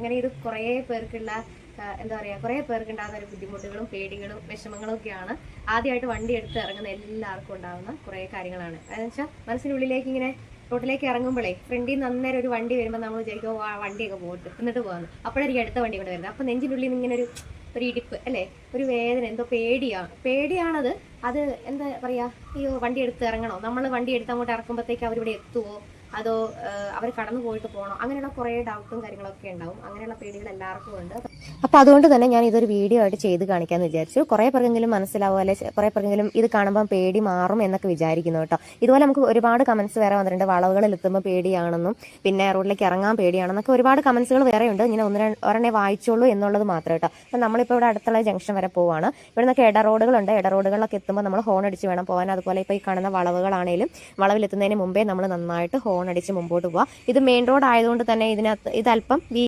അങ്ങനെ ഇത് കുറേ പേർക്കുള്ള എന്താ പറയുക കുറേ പേർക്ക് ഉണ്ടാകുന്ന ബുദ്ധിമുട്ടുകളും പേടികളും വിഷമങ്ങളും ഒക്കെയാണ്. ആദ്യമായിട്ട് വണ്ടി എടുത്ത് ഇറങ്ങുന്ന എല്ലാവർക്കും ഉണ്ടാകുന്ന കുറേ കാര്യങ്ങളാണ്. അതെന്ന് വെച്ചാൽ മനസ്സിനുള്ളിലേക്ക് ഇങ്ങനെ റോഡിലേക്ക് ഇറങ്ങുമ്പോഴേ ഫ്രണ്ടിൽ നിന്ന് അന്നേരം ഒരു വണ്ടി വരുമ്പോൾ നമ്മൾ വിചാരിക്കും ആ വണ്ടിയൊക്കെ പോട്ട് എന്നിട്ട് പോകുന്നു. അപ്പോഴായിരിക്കും അടുത്ത വണ്ടി കൊണ്ട് വരുന്നത്. അപ്പോൾ നെഞ്ചിനുള്ളിൽ നിന്ന് ഇങ്ങനെ ഒരു ഒരു ഇടിപ്പ് അല്ലേ? ഒരു വേദന എന്തോ പേടിയാണ് പേടിയാണത്. അത് എന്താ പറയുക അയ്യോ വണ്ടി എടുത്ത് ഇറങ്ങണോ? നമ്മൾ വണ്ടി എടുത്ത് അങ്ങോട്ട് ഇറക്കുമ്പോഴത്തേക്ക് അവരിവിടെ എത്തുമോ അതോ അവർ കടന്നു പോയിട്ട് പോകണോ അങ്ങനെയുള്ള കുറേ ഡൗട്ടും കാര്യങ്ങളൊക്കെ ഉണ്ടാവും. അങ്ങനെയുള്ള പേടികൾ എല്ലാവർക്കും ഉണ്ട്. അപ്പോൾ അതുകൊണ്ട് തന്നെ ഞാൻ ഇതൊരു വീഡിയോ ആയിട്ട് ചെയ്ത് കാണിക്കാമെന്ന് വിചാരിച്ചു. കുറേ പേർക്കെങ്കിലും മനസ്സിലാവും? അല്ലെ കുറേ പേർക്കെങ്കിലും ഇത് കാണുമ്പോൾ പേടി മാറും എന്നൊക്കെ വിചാരിക്കുന്നു കേട്ടോ. ഇതുപോലെ നമുക്ക് ഒരുപാട് കമന്റ്സ് വേറെ വന്നിട്ടുണ്ട്. വളവുകളിൽ എത്തുമ്പോൾ പേടിയാണെന്നും പിന്നെ റോഡിലേക്ക് ഇറങ്ങാൻ പേടിയാണെന്നൊക്കെ ഒരുപാട് കമൻസുകൾ വേറെ ഉണ്ട്. ഇങ്ങനെ ഒന്ന് ഒരെണ്ണേ വായിച്ചോളൂ എന്നുള്ളത് മാത്രം കേട്ടോ. അപ്പം നമ്മളിപ്പോൾ ഇവിടെ അടുത്തുള്ള ജംഗ്ഷൻ വരെ പോവാണ്. ഇവിടെ നിന്നൊക്കെ ഇട റോഡുകളുണ്ട് ഇട റോഡുകളിലൊക്കെ എത്തുമ്പോൾ നമ്മൾ ഹോൺ അടിച്ച് വേണം പോകാൻ അതുപോലെ ഇപ്പോൾ ഈ കാണുന്ന വളവുകളാണേലും വളവിലെത്തുന്നതിന് മുമ്പേ നമ്മൾ നന്നായിട്ട് ഹോൺ അടിച്ച് മുമ്പോട്ട് പോവാം. ഇത് മെയിൻ റോഡ് ആയതുകൊണ്ട് തന്നെ ഇതിനകത്ത് ഇതല്പം